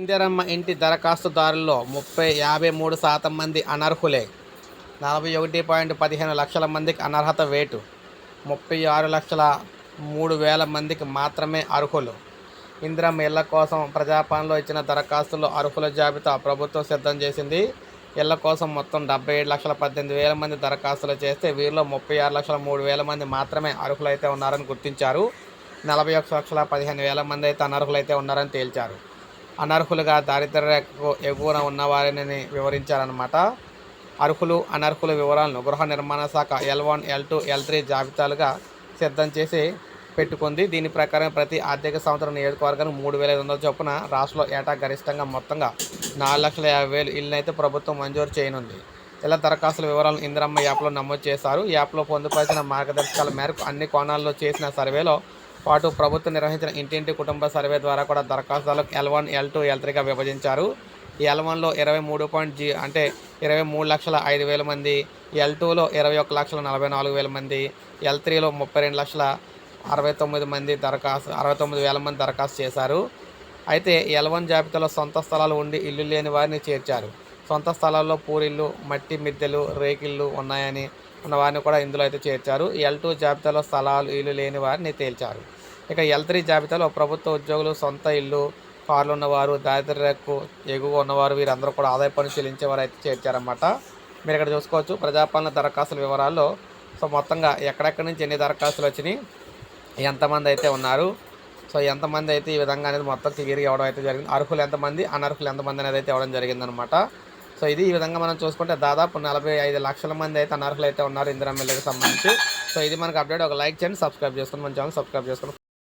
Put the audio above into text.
ఇందిరమ్మ ఇంటి దరఖాస్తుదారుల్లో ముప్పై యాభై మూడు శాతం మంది అనర్హులే. నలభై ఒకటి పాయింట్ పదిహేను లక్షల మందికి అనర్హత వేటు. ముప్పై ఆరు లక్షల మూడు వేల మందికి మాత్రమే అర్హులు. ఇందిరమ్మ ఇళ్ళ కోసం ప్రజాపాలనలో ఇచ్చిన దరఖాస్తుల్లో అర్హుల జాబితా ప్రభుత్వం సిద్ధం చేసింది. ఇళ్ళ కోసం మొత్తం డెబ్బై ఏడు లక్షల పద్దెనిమిది వేల మంది దరఖాస్తులు చేస్తే వీరిలో ముప్పై ఆరు లక్షల మూడు వేల మంది మాత్రమే అర్హులైతే ఉన్నారని గుర్తించారు. నలభై ఒక లక్షల పదిహేను వేల మంది అయితే అనర్హులైతే ఉన్నారని తేల్చారు. అనర్హులుగా దారిద్ర్య రేఖకు ఎగువన ఉన్నవారిని వివరించారనమాట అర్హులు అనర్హుల వివరాలను గృహ నిర్మాణ శాఖ L one L two L three జాబితాలుగా సిద్ధం చేసి పెట్టుకుంది. దీని ప్రకారం ప్రతి ఆర్థిక సంవత్సరం నియోజకవర్గానికి మూడు వేల ఐదు వందల చొప్పున రాష్ట్రంలో ఏటా గరిష్టంగా మొత్తంగా నాలుగు లక్షల యాభై వేలు ఇళ్ళనైతే ప్రభుత్వం మంజూరు చేయనుంది. ఇలా దరఖాస్తుల వివరాలను ఇందిరమ్మ యాప్లో నమోదు చేశారు. ఈ యాప్లో పొందుపరిచిన మార్గదర్శకాల మేరకు అన్ని కోణాల్లో చేసిన సర్వేలో పాటు ప్రభుత్వం నిర్వహించిన ఇంటింటి కుటుంబ సర్వే ద్వారా కూడా దరఖాస్తులకు L one L two L త్రీగా విభజించారు. ఎల్ వన్లో ఇరవై మూడు పాయింట్ జీ అంటే ఇరవై మూడు లక్షల ఐదు వేల మంది ఎల్ టూలో ఇరవై ఒక లక్షల నలభై నాలుగు వేల మంది ఎల్ త్రీలో ముప్పై రెండు లక్షల అరవై తొమ్మిది మంది దరఖాస్తు అరవై తొమ్మిది వేల మంది దరఖాస్తు చేశారు. అయితే ఎల్ వన్ జాబితాలో సొంత స్థలాలు ఉండి ఇల్లు లేని వారిని చేర్చారు. సొంత స్థలాల్లో పూరిళ్ళు మట్టి మిద్దెలు రేకిళ్ళు ఉన్నాయని ఉన్న వారిని కూడా ఇందులో అయితే చేర్చారు. ఎల్ టూ జాబితాలో స్థలాలు ఇల్లు లేని వారిని తేల్చారు. ఇక ఎల్ త్రీ జాబితాలో ప్రభుత్వ ఉద్యోగులు సొంత ఇల్లు కార్లు ఉన్నవారు దారిద్ర్యకు ఎగువ ఉన్నవారు వీరందరూ కూడా ఆదాయ పన్ను చెల్లించేవారు అయితే చేర్చారన్నమాట. మీరు ఇక్కడ చూసుకోవచ్చు ప్రజాపాలన దరఖాస్తుల వివరాల్లో సో మొత్తంగా ఎక్కడెక్కడి నుంచి ఎన్ని దరఖాస్తులు వచ్చినాయి ఎంతమంది అయితే ఉన్నారు సో ఎంతమంది అయితే ఈ విధంగా అనేది మొత్తం క్లియర్గా ఇవ్వడం అయితే జరిగింది. అర్హులు ఎంతమంది అనర్హులు ఎంతమంది అనేది అయితే ఇవ్వడం జరిగిందనమాట సో ఇది ఈ విధంగా మనం చూసుకుంటే దాదాపు నలభై ఐదు లక్షల మంది అయితే అనర్హులు అయితే ఉన్నారు ఇందిరా మిల్లకి సంబంధించి. సో ఇది మనకు అప్డేట్ ఒక లైక్ చేయండి సబ్స్క్రైబ్ చేసుకుని మన ఛానల్ సబ్స్క్రైబ్ చేసుకుని